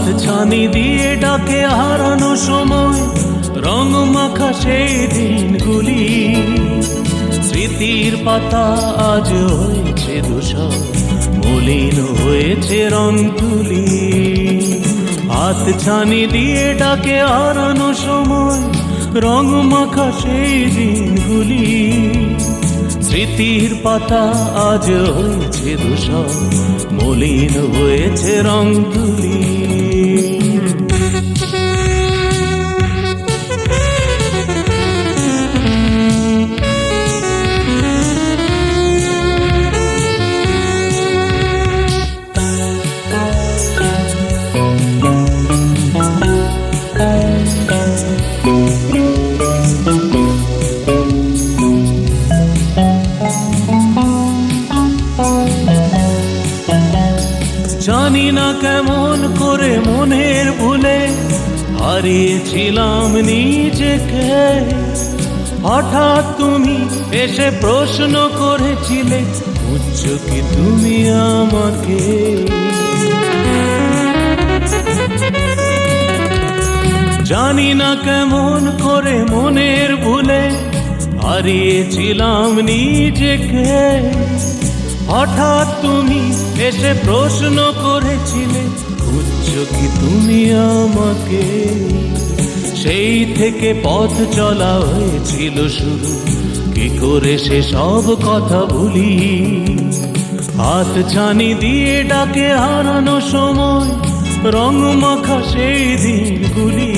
হাত ছানি দিয়ে ডাকে হারানো সময় রং মাখা সেই দিনগুলি। স্মৃতির পাতা আজ হয়েছে দূষণ মলিন হয়েছে রং তুলি। হাত ছানি দিয়ে ডাকে হারানো সময় রং মাখা সেই দিনগুলি। স্মৃতির পাতা আজ হয়েছে দূষণ মলিন হয়েছে রং তুলি। জানি না কেমন করে মনের ভুলে, হারিয়েছিলাম নিজেকে। হঠাৎ তুমি এসে প্রশ্ন করেছিলে, বুঝছ কি তুমি আমাকে? জানি না কেমন করে মনের ভুলে, হারিয়েছিলাম নিজেকে। হঠাৎ তুমি এসে প্রশ্ন করেছিলে, খুঁজছো কি তুমি আমাকে? সেই থেকে পথ চলা হয়েছিল শুরু, কি করে সে সব কথা ভুলি হাত ছানি দিয়ে ডাকে হারানো সময়, রং মাখা সেই দিনগুলি।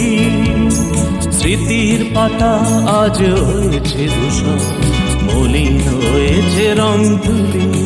স্মৃতির পাতা আজ হয়েছে দূষণ মলিন হয়েছে রং তুলি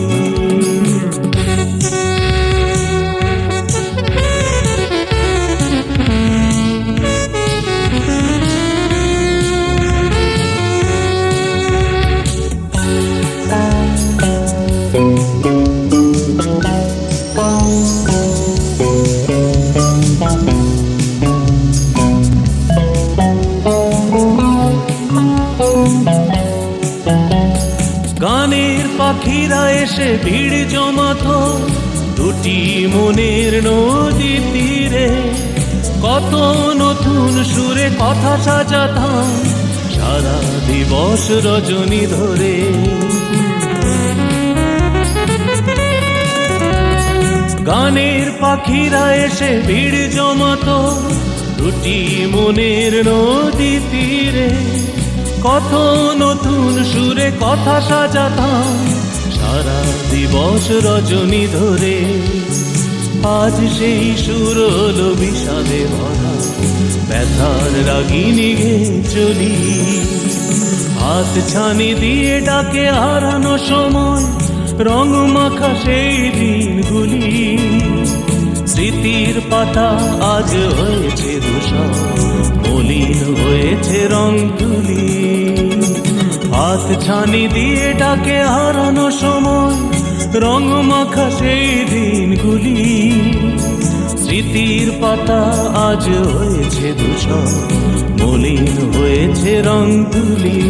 পাখিরা এসে ভিড় জমাতো, দুটি মনের নদী তীরে। কত নতুন সুরে কথা সাজাতাম, সারা দিবস রজনী ধরে। গানের পাখিরা এসে ভিড় জমাতো, দুটি মনের নদী তীরে। কত নতুন সুরে কথা সাজাতাম সারা দিবস রজনী ধরে। আজ সেই সুর হলো বিষাদে ভরা। ব্যথার রাগিনী গে চলি। হাত ছানি দিয়ে ডাকে হারানো সময় রং মাখা সেই দিনগুলি। স্মৃতির পাতা আজ হয়েছে দূষণ মলিন হয়েছে রং তুলি। হাত ছানি দিয়ে ডাকে হারানো সময় রং মাখা সেই দিনগুলি। স্মৃতির পাতা আজ হয়েছে দূষণ, মলিন হয়েছে রং তুলি